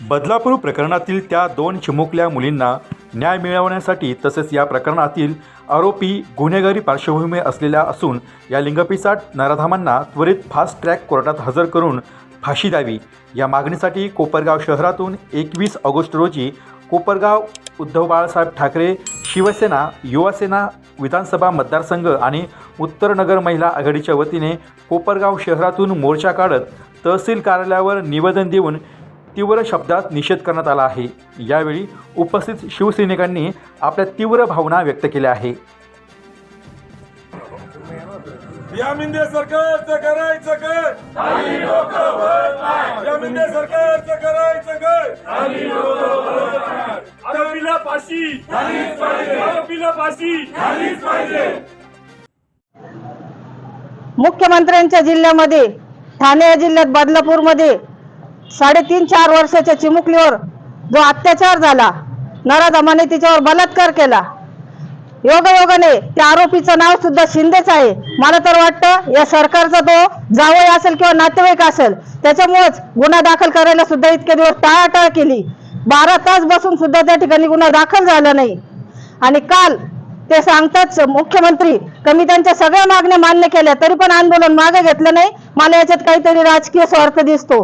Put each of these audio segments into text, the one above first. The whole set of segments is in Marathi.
बदलापूर प्रकरणातील त्या दोन चिमुकल्या मुलींना न्याय मिळवण्यासाठी तसेच या प्रकरणातील आरोपी गुन्हेगारी पार्श्वभूमी असलेल्या असून या लिंगपिसाट नराधामांना त्वरित फास्ट ट्रॅक कोर्टात हजर करून फाशी द्यावी. या मागणीसाठी कोपरगाव शहरातून एकवीस ऑगस्ट रोजी कोपरगाव उद्धव बाळासाहेब ठाकरे शिवसेना युवासेना विधानसभा मतदारसंघ आणि उत्तर नगर महिला आघाडीच्या वतीने कोपरगाव शहरातून मोर्चा काढत तहसील कार्यालयावर निवेदन देऊन तीव्र शब्दात निषेध करण्यात आला आहे. यावेळी उपस्थित शिवसैनिकांनी आपल्या तीव्र भावना व्यक्त केल्या आहे या मिंदे सरकारचं करायचं काय या मिंदे सरकारचं करायचं काय आरोपीला फाशी. झालीच पाहिजे मुख्यमंत्र्यांच्या जिल्ह्यामध्ये ठाणे या जिल्ह्यात बदलापूरमध्ये साडेतीन चार वर्षाच्या चिमुकलीवर जो अत्याचार झाला नराधमाने तिच्यावर बलात्कार केला. योगायोगाने त्या आरोपीचं नाव सुद्धा शिंदेच आहे. मला तर वाटतं या सरकारचा तो जावई असेल किंवा नातेवाईक असेल त्याच्यामुळेच गुन्हा दाखल करायला सुद्धा इतके दिवस टाळाटाळ केली. बारा तास बसून सुद्धा त्या ठिकाणी गुन्हा दाखल झाला नाही. आणि काल ते सांगतात मुख्यमंत्री कमी त्यांच्या सगळ्या मागण्या मान्य केल्या तरी पण आंदोलन मागे घेतलं नाही. मला याच्यात काहीतरी राजकीय स्वार्थ दिसतो.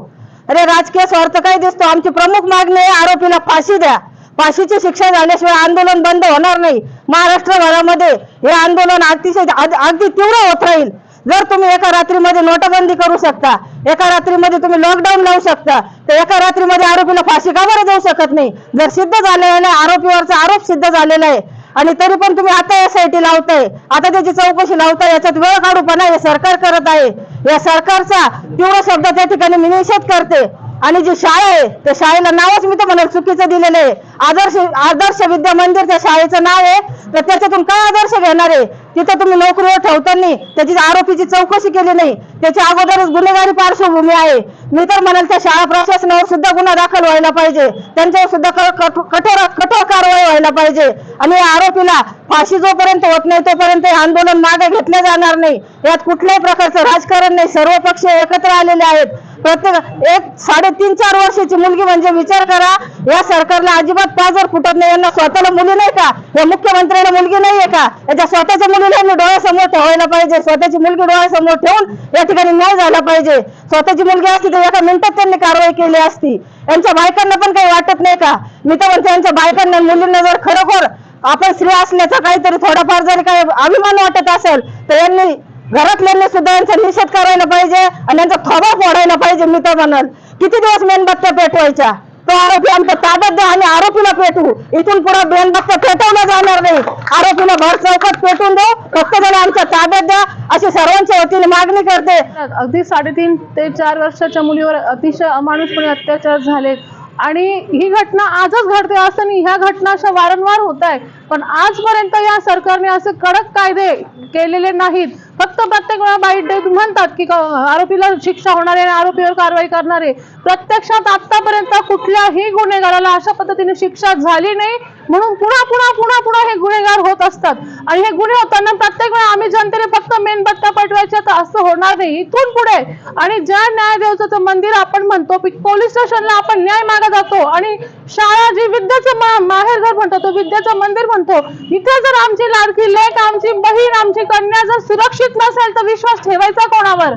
अरे राजकीय स्वार्थ काय दिसतो? आमची प्रमुख मागणी आहे आरोपीला फाशी द्या. फाशीची शिक्षा झाल्याशिवाय आंदोलन बंद होणार नाही. महाराष्ट्रभरामध्ये हे आंदोलन अतिशय अगदी तीव्र होत राहील. जर तुम्ही एका रात्रीमध्ये नोटबंदी करू शकता एका रात्रीमध्ये तुम्ही लॉकडाऊन लावू शकता तर एका रात्रीमध्ये आरोपीला फाशी का बरं जाऊ शकत नाही? जर सिद्ध झालेलं नाही आरोपीवरचा आरोप सिद्ध झालेला आहे आणि तरी पण तुम्ही आता एस आय टी लावताय आता त्याची चौकशी लावताय याच्यात वेळ काढूपणा हे सरकार करत आहे. या सरकारचा तीव्र शब्द त्या ठिकाणी मी निषेध करते. आणि जी शाळा आहे त्या शाळेला नावच मी तर म्हणाल चुकीचं दिलेलं आहे. आदर्श आदर्श विद्या मंदिर त्या शाळेचं नाव आहे तर त्याच्यातून काय आदर्श घेणार आहे? तिथं तुम्ही नोकरीवर ठेवताना त्याची आरोपीची चौकशी केली नाही. त्याच्या अगोदरच गुन्हेगारी पार्श्वभूमी आहे. मी तर म्हणाल त्या शाळा प्रशासनावर सुद्धा गुन्हा दाखल व्हायला पाहिजे. त्यांच्यावर सुद्धा कठोर कठोर कारवाई व्हायला पाहिजे. आणि या आरोपीला फाशी जोपर्यंत होत नाही तोपर्यंत हे आंदोलन मागे घेतले जाणार नाही. यात कुठल्याही प्रकारचं राजकारण नाही. सर्व पक्ष एकत्र आलेले आहेत. प्रत्येक एक साडेतीन चार वर्षाची मुलगी म्हणजे विचार करा या सरकारला अजिबात पाजर फुटत नाही. यांना स्वतःला मुली नाही का? या मुख्यमंत्र्याला मुलगी नाही आहे का? याच्या स्वतःच्या मुलीला यांनी डोळ्यासमोर ठेवायला पाहिजे. स्वतःची मुलगी डोळ्यासमोर ठेवून या ठिकाणी न्याय झाला पाहिजे. स्वतःची मुलगी असती तर एका मिनिटात त्यांनी कारवाई केली असती. यांच्या बायकांना पण काही वाटत नाही का? मी तर म्हणते यांच्या बायकांना मुलींना जर खरोखर आपण स्त्री असल्याचा काहीतरी थोडाफार जरी काही अभिमान वाटत असेल तर यांनी घरातल्यांनी सुद्धा यांचा निषेध करायला पाहिजे आणि यांचा थोबा फोडायला पाहिजे मी तर म्हणाल. किती दिवस मेणबत्त्या पेटवायच्या? तो आरोपी आमच्या ताब्यात द्या आणि आरोपीला पेटवू. इथून पुढे मेणबत्त्या पेटवल्या जाणार नाही. आरोपीला भर चौकात पेटून देऊ. फक्त जण आमच्या ताब्यात द्या अशी सर्वांच्या वतीने मागणी करते. अगदी साडेतीन ते चार वर्षाच्या मुलीवर अतिशय अमानुषपणे अत्याचार झाले. आणि ही घटना आजच घडते असं नाही ह्या घटना अशा वारंवार होत आहे पण आजपर्यंत या सरकारने असे कडक कायदे केलेले नाहीत. फक्त प्रत्येक वेळा बाईट डेट म्हणतात की आरोपीला शिक्षा होणार आहे आरोपीवर कारवाई करणार आहे. प्रत्यक्षात आतापर्यंत कुठल्याही गुन्हेगाराला अशा पद्धतीने शिक्षा झाली नाही म्हणून पुन्हा पुन्हा पुन्हा पुन्हा हे गुन्हेगार होत असतात. आणि हे गुन्हे होताना प्रत्येक वेळा आम्ही जनतेने फक्त मेणबत्त्या पेटवायच्या तर असं होणार नाही इथून पुढे. आणि ज्या न्यायदेवचं मंदिर आपण म्हणतो पोलीस स्टेशनला आपण न्याय मागत जातो आणि शाळा जी विद्याचं मा- माहेरघर म्हणतो तो विद्याचं मंदिर म्हणतो इथे जर आमची लाडकी लेख आमची बहीण आमची कन्या जर सुरक्षित नसेल तर विश्वास ठेवायचा कोणावर?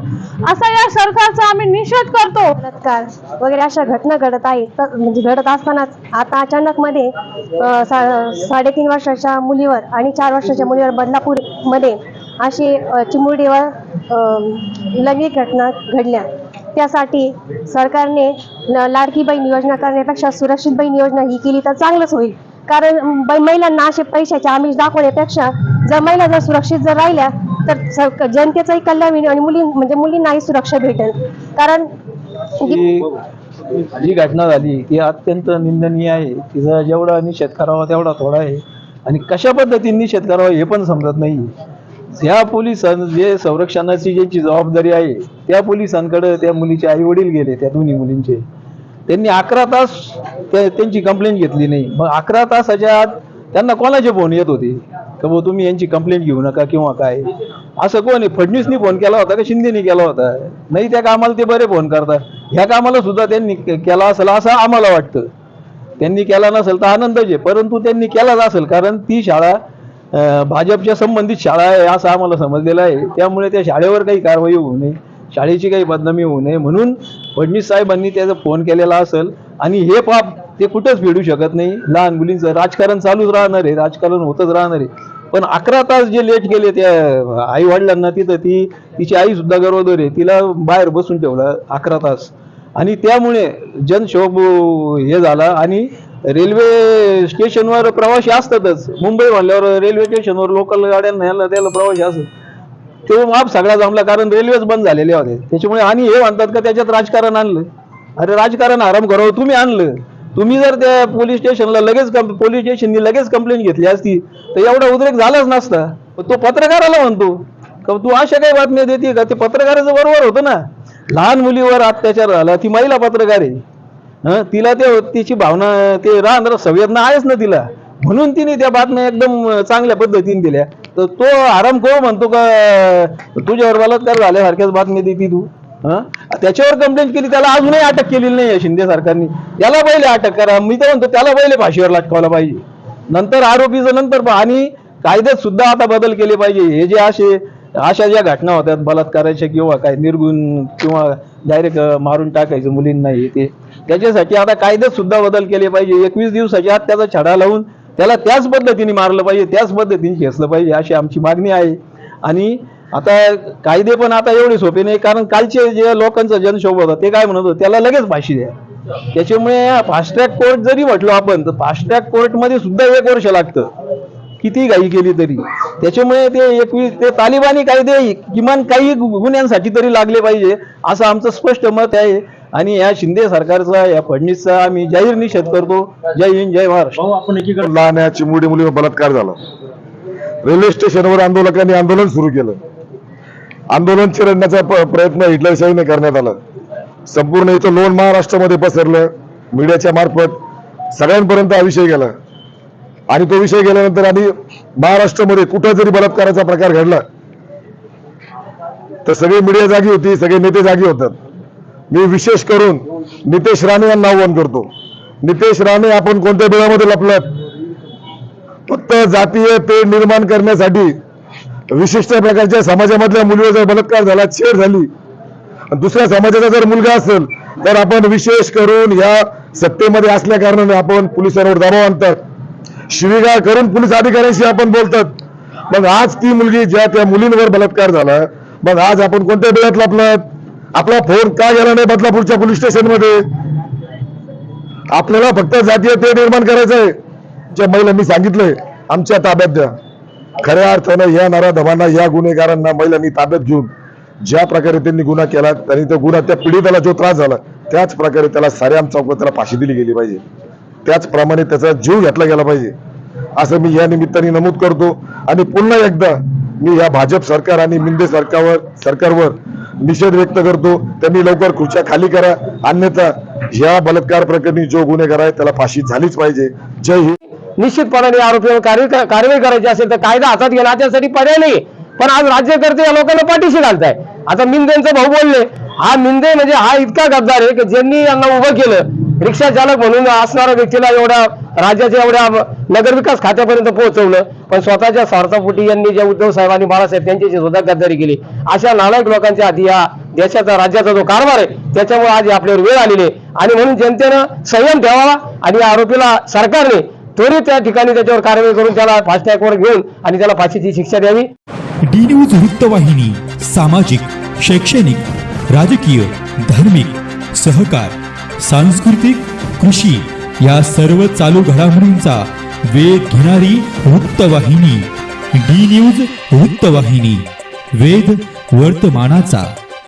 असा या सरकारचा आम्ही निषेध करतो. बलात्कार वगैरे अशा घटना घडत आहेत. तर म्हणजे घडत असतानाच आता अचानक मध्ये साडेतीन वर्षाच्या मुलीवर आणि चार वर्षाच्या मुलीवर बदलापूरमध्ये अशी चिमुरडीवर अं, लैंगिक घटना घडल्या. त्यासाठी सरकारने लाडकी बहीण योजना करण्यापेक्षा सुरक्षित बहीण योजना ही केली तर चांगलंच होईल. कारण महिलांना असे पैशाचे आमिष दाखवण्यापेक्षा जर महिला जर सुरक्षित जर राहिल्या तर जनतेचाही कल्याण होईल आणि मुली म्हणजे मुलींनाही सुरक्षा भेटेल. कारण जी घटना झाली ती अत्यंत निंदनीय आहे. तिचा जेवढा निषेध करावा तेवढा थोडा आहे. आणि कशा पद्धतीने निषेध करावा हे पण समजत नाही. ज्या पोलिसां जे संरक्षणाची ज्यांची जबाबदारी आहे त्या पोलिसांकडे त्या मुलीचे आई वडील गेले त्या दोन्ही मुलींचे. त्यांनी अकरा तास त्यांची कंप्लेंट घेतली नाही. मग अकरा तासाच्या आत त्यांना कोणाचे फोन येत होते? का भाऊ तुम्ही यांची कंप्लेंट घेऊ नका किंवा काय? असं कोण आहे? फडणवीसनी फोन केला होता का? शिंदेनी केला होता? नाही त्या कामाला ते बरे फोन करतात. ह्या कामाला सुद्धा त्यांनी केला असेल असं आम्हाला वाटतं. त्यांनी केला नसेल तर आनंदच आहे. परंतु त्यांनी केलाच असेल कारण ती शाळा भाजपच्या संबंधित शाळा आहे असं आम्हाला समजलेलं आहे. त्यामुळे त्या शाळेवर काही कारवाई होऊ नये शाळेची काही बदनामी होऊ नये म्हणून फडणवीस साहेबांनी त्याचा फोन केलेला असेल. आणि हे पाप ते कुठंच फेडू शकत नाही. लहान मुलींचं राजकारण चालूच राहणार आहे. राजकारण होतच राहणार आहे. पण अकरा तास जे लेट गेले त्या आई वडिलांना तिथं ती तिची आई सुद्धा गरोदर आहे तिला बाहेर बसून ठेवलं अकरा तास. आणि त्यामुळे जनशोभ हे झाला आणि रेल्वे स्टेशनवर प्रवासी असतातच. मुंबई म्हणल्यावर रेल्वे स्टेशनवर लोकल गाड्यांना ह्याला त्याला प्रवासी असत तो माप सगळा जमला कारण रेल्वेच बंद झालेले होते. त्याच्यामुळे आणि हे म्हणतात का त्याच्यात राजकारण आणलं. अरे राजकारण आराम करावं तुम्ही आणलं. तुम्ही जर त्या पोलीस स्टेशनला लगेच पोलीस स्टेशननी लगेच कंप्लेंट घेतली असती तर एवढा उद्रेक झालाच नसता. तो पत्रकाराला म्हणतो का तू अशा काही बातम्या देते का? ते पत्रकाराचं बरोबर होतं ना. लहान मुलीवर अत्याचार झाला ती महिला पत्रकार आहे. तिला ते तिची भावना ते राहणार संवेदना आहेच ना तिला. म्हणून तिने त्या बातम्या एकदम चांगल्या पद्धतीने दिल्या. तर तो आराम करू म्हणतो का तुझ्यावर बलात्कार झाल्यासारख्याच बातम्या देते तू? त्याच्यावर कंप्लेंट केली त्याला अजूनही अटक केलेली नाही शिंदे सरकारने. याला पहिले अटक करा. मी तर म्हणतो त्याला पहिले फाशीवर लटकावला पाहिजे. नंतर आरोपीचं नंतर आणि कायद्यात सुद्धा आता बदल केले पाहिजे. हे जे असे अशा ज्या घटना होत्यात बलात्काराच्या किंवा काय निर्गुण किंवा डायरेक्ट मारून टाकायचं मुलींना हे ते त्याच्यासाठी आता कायद्यात सुद्धा बदल केले पाहिजे. एकवीस दिवसाच्या आत त्याचा छडा लावून त्याला त्याच पद्धतीने मारलं पाहिजे त्याच पद्धतीने खेचलं पाहिजे अशी आमची मागणी आहे. आणि आता कायदे पण आता एवढे सोपे नाही कारण कालचे जे लोकांचा जनशोभ होता ते काय म्हणत होते त्याला लगेच फाशी द्या. त्याच्यामुळे फास्ट ट्रॅक कोर्ट जरी म्हटलो आपण तर फास्ट ट्रॅक कोर्टमध्ये सुद्धा एक वर्ष लागतं. किती घाई केली तरी. त्याच्यामुळे ते एकवीस ते तालिबानी कायदे किमान काही गुन्ह्यांसाठी तरी लागले पाहिजे असं आमचं स्पष्ट मत आहे. आणि या शिंदे सरकारचा या फडणवीसचा आम्ही जाहीर निषेध करतो. जय हिंद जय महाराष्ट्र. लहान या चिमुरडी मुलीवर बलात्कार झाला. रेल्वे स्टेशनवर आंदोलकांनी आंदोलन सुरू केलं. आंदोलन चिरडण्याचा प- प्रयत्न हिटलरशाहीने करण्यात आला. संपूर्ण इथं लोण महाराष्ट्रामध्ये पसरलं मीडियाच्या मार्फत सगळ्यांपर्यंत हा विषय गेला. आणि तो विषय गेल्यानंतर आणि महाराष्ट्रामध्ये कुठं जरी बलात्काराचा प्रकार घडला तर सगळी मीडिया जागी होती सगळे नेते जागी होतात. मी विशेष करून नितेश राणे यांना आव्हान करतो. नितेश राणे आपण कोणत्या बिळामध्ये लपलात? फक्त जातीय पेड निर्माण करण्यासाठी विशिष्ट प्रकारच्या समाजामधल्या मुलीवर जर बलात्कार झाला छेड झाली आणि दुसऱ्या समाजाचा जर मुलगा असेल तर आपण विशेष करून या सत्तेमध्ये असल्या कारणाने आपण पोलिसांवर दबाव आणतात. शिवीगाळ करून पोलीस अधिकाऱ्यांशी आपण बोलतात. मग आज ती मुलगी ज्या त्या मुलींवर बलात्कार झाला मग आज आपण कोणत्या बिळात लाभलात आपला फोन का गेला नाही बदलापूरच्या पोलीस स्टेशनमध्ये? आपल्याला फक्त जातीय ते निर्माण करायचं आहे ज्या महिलांनी सांगितलंय आमच्या ताब्यात द्या. खऱ्या अर्थानं या नराधमांना या गुन्हेगारांना महिलांनी ताब्यात घेऊन ज्या प्रकारे त्यांनी गुन्हा केला त्यांनी त्या गुन्हा त्या पीडिताला जो त्रास झाला त्याच प्रकारे त्याला साऱ्याम चौकात त्याला फाशी दिली गेली पाहिजे. त्याचप्रमाणे त्याचा जीव घेतला गेला पाहिजे. असं मी या निमित्ताने नमूद करतो. आणि पुन्हा एकदा मी या भाजप सरकार आणि मिंदे सरकारवर सरकारवर निषेध व्यक्त करतो. त्यांनी लवकर खुर्च्या खाली करा. अन्यथा या बलात्कार प्रकरणी जो गुन्हेगार आहे त्याला फाशी झालीच पाहिजे. जय हिंद. निश्चितपणाने आरोपीवर कारवाई करायची असेल तर कायदा हातात घेणं त्यासाठी पर्याय नाही पण आज राज्यकर्ते या लोकांना पाठीशी घालताय. आता मिंदेंचा भाऊ बोलले. हा मिंदे म्हणजे हा इतका गद्दार आहे की ज्यांनी यांना उभं केलं रिक्षा चालक म्हणून असणाऱ्या व्यक्तीला एवढ्या राज्याच्या एवढ्या नगरविकास खात्यापर्यंत पोहोचवलं. पण स्वतःच्या स्वार्थापोटी यांनी जे उद्धव साहेब आणि बाळासाहेब त्यांच्याशी सुद्धा गद्दारी केली. अशा नालायक लोकांच्या आधी या देशाचा राज्याचा जो कारभार आहे त्याच्यामुळे आज आपल्यावर वेळ आलेली आहे. आणि म्हणून जनतेनं संयम ठेवावा आणि या आरोपीला सरकारने त्वरित त्या ठिकाणी त्याच्यावर कारवाई करून त्याला फास्ट ट्रॅकवर घेऊन आणि त्याला फाशीची शिक्षा द्यावी. डी न्यूज वृत्तवाहिनी सामाजिक शैक्षणिक राजकीय धार्मिक सहकार सांस्कृतिक कृषी या सर्व चालू घडामोडींचा वेध घेणारी वृत्तवाहिनी डी न्यूज वृत्तवाहिनी वेध वर्तमानाचा.